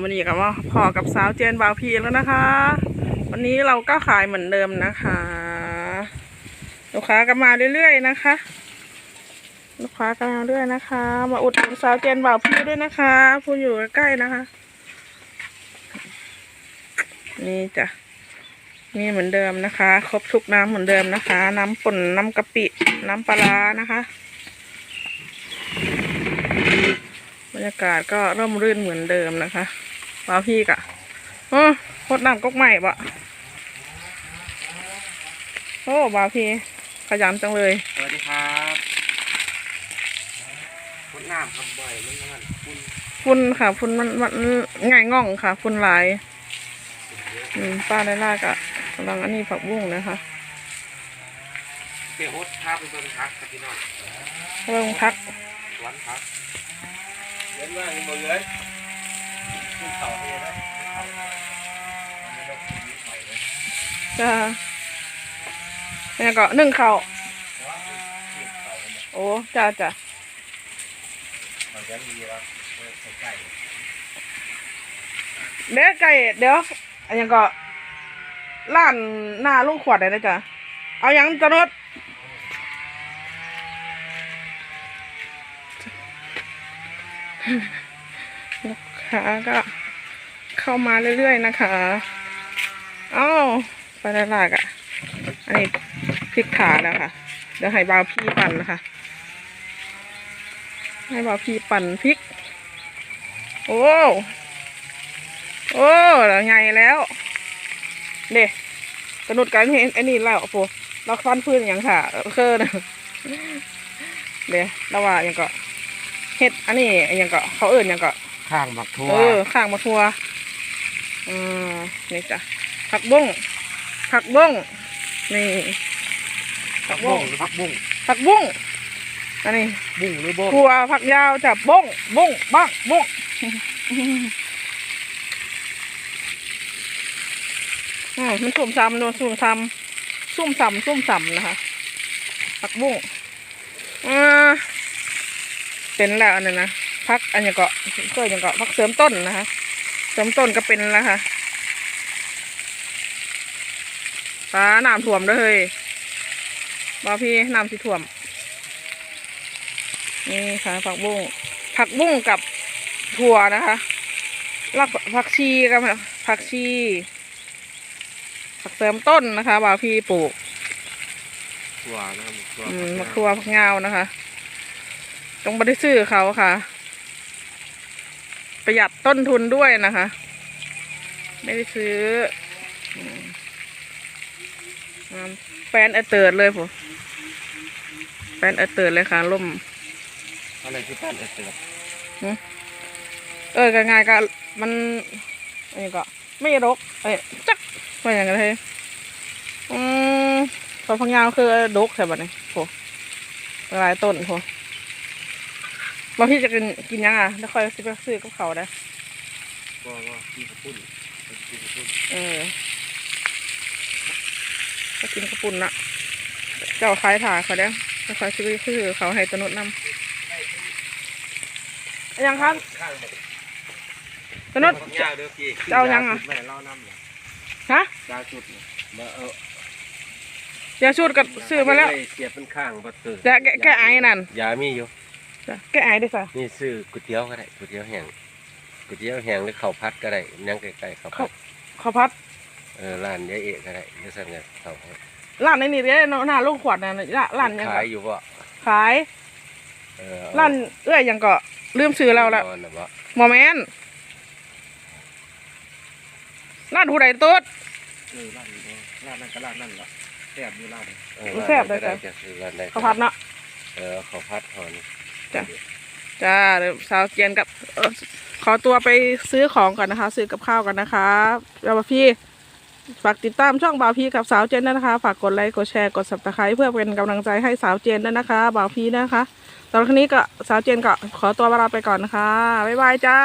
มันนี้กับว่าพอกับสาวเจนบาวพีแล้วนะคะ วันนี้เราก็ขายเหมือนเดิมนะคะ ลูกค้าก็มาเรื่อยๆนะคะ ลูกค้าก็มาเรื่อยนะคะ มาอุดหนุนสาวเจนบาวพีด้วยนะคะผู้อยู่ใกล้ๆนะคะ นี่จ้ะนี่เหมือนเดิมนะคะ ครบทุกน้ำเหมือนเดิมนะคะ น้ำป่นน้ำกะปิ น้ำปลานะคะ บ รรยากาศก็ร่มรื่นเหมือนเดิมนะคะว้าวพี่กะโอ้โคตรน้ำก๊กใหม่บะโอ้ว้าวพี่ขยันจังเลย สวัสดีครับรดน้ำครับบ่อยมันมันคุณฝุ่นค่ะฝุ่นมันมันง่ายง่องค่ะฝุ่นหลายอืมป้าได้ลากอะกำลังอันนี้ผักบุ้งนะคะเปียโฮสพาไปเบิ่งพักครับพี่น้องเริ่มพักสวนพัก เลี้ยงว่าอีกบ่เลยขึ้นเขาเลยนะจ้าเนี่ยก็นึ่งข้าวโอ้จ้าจ้ามันจะมีว่าไก่เดี๋ยวไก่เดี๋ยวอันยังก็ล้านหน้าลุงขวดเลยนะจ๊ะเอายังจะนด ลูกค้าก็เข้ามาเรื่อยๆนะคะอ้าวปได้ลากอะ อันนี้พริกขาแล้วค่ะ เดี๋ยวให้บ่าวพี่ปั่นนะคะ ให้บ่าวพี่ปั่นพริก โอ้ โอ้แล้วไงแล้ว เด็กกระนุดกันเห็นไอ้นี่แล้วโปเราฟันพื้นอย่างค่ะ เคอนะเดี๋ยวเราว่าอย่างก็ เฮ็ดอันนี้อย่างก็เขาเอื่นอย่างก็ข้างบักทั่วเออข้างมาทัวอืมนี่จ้ะผักบุ้งผักบุ้งนี่ผักบุ้งหรือพักบุ้งผักบุ้งอันนี้บุ้งหรือบุ้งทัวผักยาวจับบุ้งบุ้งบ้างบุ้งอืมมันสุ่มซ้ำโดนสุ่มซ้ำสุ่มซ้ำสุ่มซ้ำนะคะผักบุ้งอ่า เป็นแล้วอันนี้นะพักอันนี้ก็เคยยังก็พักเสริมต้นนะคะเสริมต้นก็เป็นแล้วค่ะป้าน้ำท่วมเด้วยเฮ้ยบอพี่น้ำสิท่วม นี่ค่ะผักบุ้งผักบุ้งกับถั่วนะคะรักผักชีกับผักชีผักเสริมต้นนะคะบ่าวพี่ปลูกทั่วนะครับทั่วอืมมะครัวผักเงานะคะ ต้องไม่ได้ซื้อเขาค่ะ ประหยัดต้นทุนด้วยนะคะ ไม่ได้ซื้ออืมอืมแฟนเอเติร์ดเลยผมแฟนเอเติร์ดเลยค่ะล่มอะไรที่ปั้นเอเสือเออก็ง่ายก็มันอันนี้ก็ไม่รกเอ้ยจักว่าอย่างไรเลยอืมตอนพังยาวคือดกใช่ปะเนี่ยโหหลายต้นโห บางที่จะกินกินยังอะแล้วค่อยซื้อไปซื้อกับเขาได้ก็ก็ที่กระปุ้นที่กระปุ้นเออก็กินกระปุ่นนะเจ้าขายถ่ายเขาได้แล้วค่อยซื้อไปซื้อเขาให้ตนุดนำยังครับข้างบักตนุดบักยาวเด้อพี่จะเอายังอะแม่เล่าน้ำเหรอฮะยาจุดเนี่ยมาเอายาชูดกับซื้อมาแล้วเสียบเป็นข้างบัตเตอร์จะแกะแกะไอ้นั่นยามีอยู่ จ้ะแกไอ้ด้วยจ้ะนี่ซื้อก๋วยเตี๋ยวก็ได้ก๋วยเตี๋ยวแห้งก๋วยเตี๋ยวแห้งหรือข้าวผัดก็ได้ยังไกลๆข้าวผัดข้าวพัดเออร้านยายเอกก็ได้เดี๋ยวสั่งกันข้าวผัดร้านในนี่เด้หน้าลูกขวดน่ะร้านร้านยังขาก็ยอยู่บ่ขายเออร้านเอื้อยยังก็ลืมซื้อเราละ นอนน่ะบ่หมอแมนร้านผู้ใดตุ๊ด เออร้านนี้ร้านนั้นก็ร้านนั่นละแซ่บอยู่ร้านนี้เออแซ่บเลยร้านจ้ะใดจะซื้อร้านใดก็ข้าวพัดเนาะเออข้าวผัดหอน จ้ะจ้าเดี๋ยวสาวเจียนกับเอ่อขอตัวไปซื้อของก่อนนะคะ ซื้อกับข้าวกันนะคะแล้วพี่ ฝากติดตามช่องบ่าวพี่กับสาวเจนด้วยนะคะ ฝากกดไลค์กดแชร์กดสับตะไคร้เพื่อเป็นกำลังใจให้สาวเจนด้วยนะคะบ่าวพี่นะคะตอนนี้ก็สาวเจนก็ขอตัวลาไปก่อนนะคะบ๊ายบายจ้า